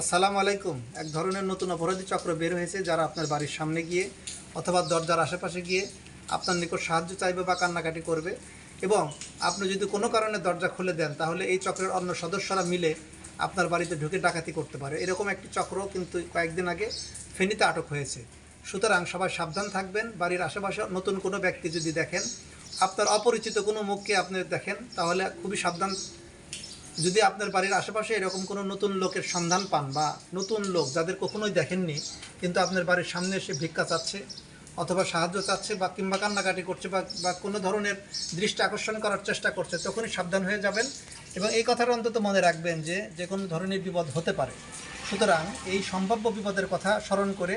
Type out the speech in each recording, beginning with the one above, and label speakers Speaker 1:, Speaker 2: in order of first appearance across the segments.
Speaker 1: আসসালামু আলাইকুম। এক ধরনের নতুন অপরাধী চক্র বের হয়েছে যারা আপনার বাড়ির সামনে গিয়ে অথবা দরজার আশেপাশে গিয়ে আপনার নিকট সাহায্য চাইবে বা কান্নাকাটি করবে এবং আপনি যদি কোনো কারণে দরজা খুলে দেন, তাহলে এই চক্রের অন্য সদস্যরা মিলে আপনার বাড়িতে ঢুকে ডাকাতি করতে পারে। এরকম একটি চক্র কিন্তু কয়েকদিন আগে ফেনীতে আটক হয়েছে। সুতরাং সবাই সাবধান থাকবেন। বাড়ির আশেপাশে নতুন কোনো ব্যক্তি যদি দেখেন, আপনার অপরিচিত কোনো মুখকে আপনি দেখেন, তাহলে খুবই সাবধান যদি আপনার বাড়ির আশেপাশে এরকম কোনো নতুন লোকের সন্ধান পান বা নতুন লোক যাদের কখনোই দেখেননি, কিন্তু আপনার বাড়ির সামনে এসে ভিক্ষা চাচ্ছে অথবা সাহায্য চাচ্ছে বা কিংবা কান্নাকাটি করছে বা বা কোনো ধরনের দৃষ্টি আকর্ষণ করার চেষ্টা করছে, তখনই সাবধান হয়ে যাবেন এবং এই কথাটা অন্তত মনে রাখবেন যে যে কোনো ধরনের বিপদ হতে পারে। সুতরাং এই সম্ভাব্য বিপদের কথা স্মরণ করে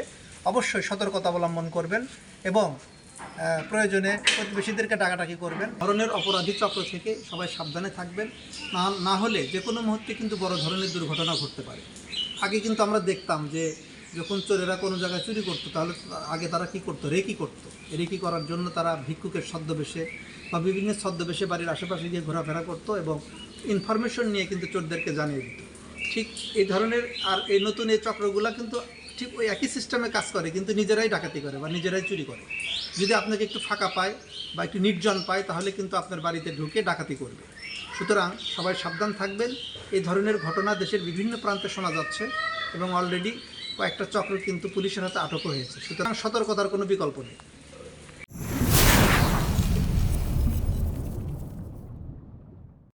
Speaker 1: অবশ্যই সতর্কতা অবলম্বন করবেন এবং প্রয়োজনে প্রতিবেশীদেরকে ডাকাডাকি করবেন। ধরনের অপরাধী চক্র থেকে সবাই সাবধানে থাকবেন। না না হলে যে কোনো মুহূর্তে কিন্তু বড় ধরনের দুর্ঘটনা ঘটতে পারে। আগে কিন্তু আমরা দেখতাম যে যখন চোরেরা কোনো জায়গায় চুরি করতো, তাহলে আগে তারা কি করতো? রেকি করতো। রেকি করার জন্য তারা ভিক্ষুকের ছদ্মবেশে বা বিভিন্ন ছদ্মবেশে বাড়ির আশেপাশে গিয়ে ঘোরাফেরা করতো এবং ইনফরমেশন নিয়ে কিন্তু চোরদেরকে জানিয়ে দিত। ঠিক এই ধরনের আর এই নতুন এই চক্রগুলো কিন্তু ঠিক ওই একই সিস্টেমে কাজ করে, কিন্তু নিজেরাই ডাকাতি করে বা নিজেরাই চুরি করে। যদি আপনাকে একটু ফাঁকা পায় বা একটু নির্জন পায়, তাহলে কিন্তু আপনার বাড়িতে ঢুকে ডাকাতি করবে। সুতরাং সবাই সাবধান থাকবেন। এই ধরনের ঘটনা দেশের বিভিন্ন প্রান্তে শোনা যাচ্ছে এবং অলরেডি কয়েকটা চক্র কিন্তু পুলিশের হাতে আটকও হয়েছে। সুতরাং সতর্কতার কোনো বিকল্প নেই।